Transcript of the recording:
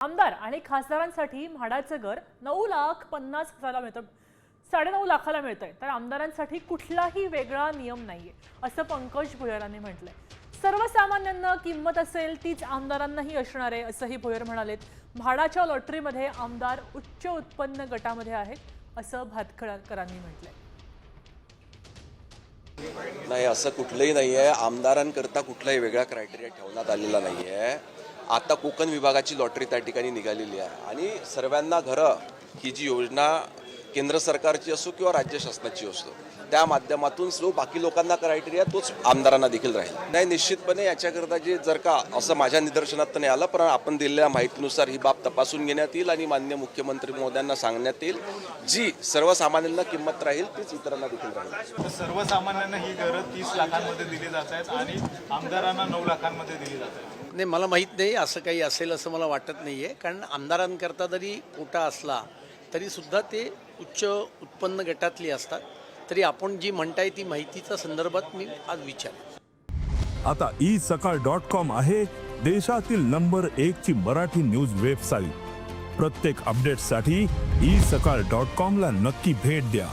आमदार आणि खासदारांसाठी म्हाडाचं घर नऊ लाख पन्नास हजाराला मिळतं. साडेनऊ लाखाला मिळतंय. तर आमदारांसाठी कुठलाही वेगळा नियम नाहीये असं पंकज भुयरांनी म्हटलंय. सर्वसामान्यांना किंमत असेल तीच आमदारांनाही असणार आहे असंही भुयर म्हणालेत. म्हाडाच्या लॉटरीमध्ये आमदार उच्च उत्पन्न गटामध्ये आहेत असं भातखळकरांनी म्हटलंय. नाही असं कुठलंही नाही आहे आमदारांकरता कुठलाही वेगळा क्रायटेरिया ठेवण्यात आलेला नाही आहे आता कोकण विभागाची लॉटरी त्या ठिकाणी निघालेली आहे. आणि सर्वांना घरं ही जी योजना केंद्र सरकारची असो किंवा राज्य शासनाची असो त्या माध्यमातून जो बाकी लोकांना क्रायटेरिया तोच आमदारांना देखील राहील. नाही निश्चितपणे याच्याकरता जे जर का असं माझ्या निदर्शनात तर नाही आलं पण आपण दिलेल्या माहितीनुसार ही बाब तपासून घेण्यात येईल आणि मान्य मुख्यमंत्री महोदयांना सांगण्यात येईल. जी सर्वसामान्यांना किंमत राहील तीच इतरांना देखील राहील. सर्वसामान्यांना ही घरं तीस लाखांमध्ये दिली जात आहेत आणि आमदारांना नऊ लाखांमध्ये दिली जात आहेत. नाही मला माहीत नाही असं काही असेल असं मला वाटत नाही आहे कारण आमदारांकरता जरी कोटा असला तरीसुद्धा ते उच्च उत्पन्न गटातली असतात. तरी आपण जी म्हणताय ती माहितीच्या संदर्भात मी आज विचार आता ई सकाळ डॉट कॉम आहे देशातील नंबर एक ची मराठी न्यूज वेबसाईट प्रत्येक अपडेटसाठी ई सकाळ डॉट कॉम ला नक्की भेट द्या.